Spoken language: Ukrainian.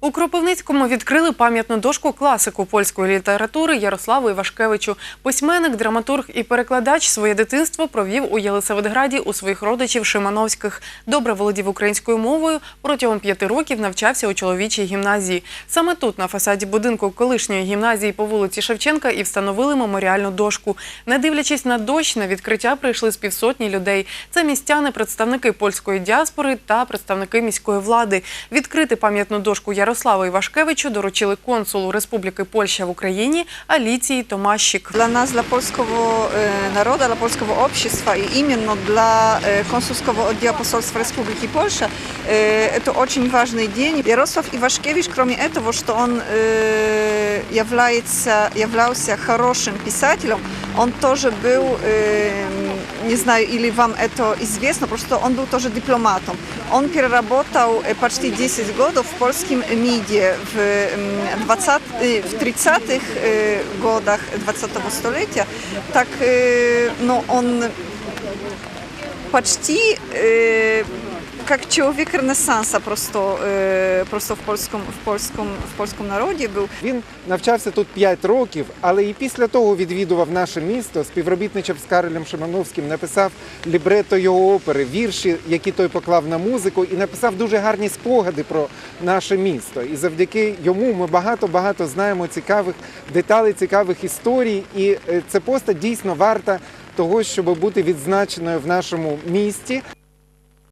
У Кропивницькому відкрили пам'ятну дошку класику польської літератури Ярославу Івашкевичу. Письменник, драматург і перекладач своє дитинство провів у Єлисаветграді у своїх родичів Шимановських. Добре володів українською мовою. Протягом п'яти років навчався у чоловічій гімназії. Саме тут, на фасаді будинку колишньої гімназії по вулиці Шевченка, і встановили меморіальну дошку. Не дивлячись на дощ, на відкриття прийшли з півсотні людей. Це містяни, представники польської діаспори та представники міської влади. Відкрити пам'ятну дошку Ярославу Івашкевичу доручили консулу Республіки Польща в Україні Аліції Томащик. Dla nas, dla polskiego e, narodu, dla polskiego общества и именно для э, консульского отдела посольства Республики Польша э, это очень важный день. Ярослав Ивашкевич, кроме этого, что он э, является, являлся хорошим писателем, он тоже был, э, не знаю, или вам это известно, просто он был тоже дипломатом. Он переработал э, почти 10 годов в польском МИДе в, м, 20, э, в 30-х э, годах 20-го столетия. Так, э, но он почти э, как человек Ренессанса просто, э, просто в, польском, в, польском, в польском народе был. Він навчався тут 5 років, але і після того відвідував наше місто, співробітничав з Карелем Шимановським, написав лібрето його опери, вірші, які той поклав на музику, і написав дуже гарні спогади про наше місто. І завдяки йому ми багато-багато знаємо цікавих деталей, цікавих історій. І е, ця постать дійсно варта того, щоб бути відзначеною в нашому місті.